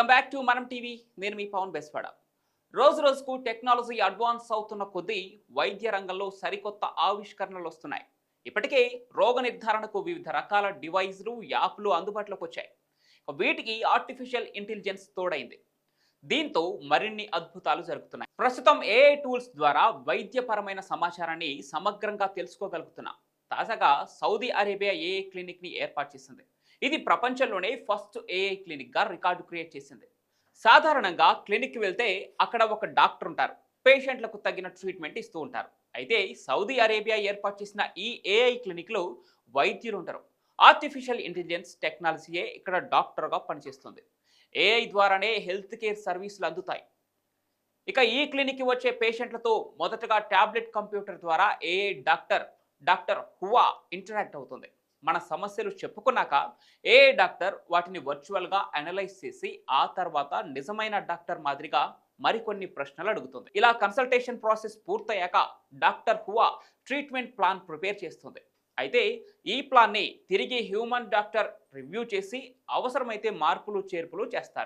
Welcome back to Manam TV నేను మీ పవన్ బెస్వాడ. రోజు రోజుకు టెక్నాలజీ అడ్వాన్స్ అవుతున్న కొద్దీ వైద్య రంగంలో సరికొత్త ఆవిష్కరణలు వస్తున్నాయి. ఇప్పటికే రోగ నిర్ధారణకు వివిధ రకాల డివైజ్లు యాప్లు అందుబాటులోకి వచ్చాయి. వీటికి ఆర్టిఫిషియల్ ఇంటెలిజెన్స్ తోడైంది. దీంతో మరిన్ని అద్భుతాలు జరుగుతున్నాయి. ప్రస్తుతం ఏఐ టూల్స్ ద్వారా వైద్యపరమైన సమాచారాన్ని సమగ్రంగా తెలుసుకోగలుగుతున్నాం. తాజాగా సౌదీ అరేబియా ఏఐ క్లినిక్ని ఏర్పాటు చేసింది? ఇది ప్రపంచంలోనే ఫస్ట్ ఏఐ క్లినిక్గా రికార్డు క్రియేట్ చేసింది. సాధారణంగా క్లినిక్కి వెళ్తే అక్కడ ఒక డాక్టర్ ఉంటారు. పేషెంట్లకు తగిన ట్రీట్మెంట్ ఇస్తూ ఉంటారు. అయితే సౌదీ అరేబియా ఏర్పాటు చేసిన ఈ ఏఐ క్లినిక్లో వైద్యులు ఉంటారు. ఆర్టిఫిషియల్ ఇంటెలిజెన్స్ టెక్నాలజీయే ఇక్కడ డాక్టర్గా పనిచేస్తుంది. ఏఐ ద్వారానే హెల్త్ కేర్ సర్వీసులు అందుతాయి. ఇక ఈ క్లినిక్కి వచ్చే పేషెంట్లతో మొదటగా టాబ్లెట్ కంప్యూటర్ ద్వారా AI doctor doctor Hua interact అవుతుంది. మన సమస్యలు చెప్పుకున్నాక ఏ డాక్టర్ వాటిని వర్చువల్గా అనలైజ్ చేసి ఆ తర్వాత నిజమైన డాక్టర్ మాదిరిగా మరికొన్ని ప్రశ్నలు అడుగుతుంది. ఇలా కన్సల్టేషన్ ప్రాసెస్ పూర్తయ్యాక doctor Hua treatment plan prepare చేస్తుంది. అయితే ఈ ప్లాన్ని తిరిగి హ్యూమన్ డాక్టర్ రివ్యూ చేసి అవసరమైతే మార్పులు చేర్పులు చేస్తారు.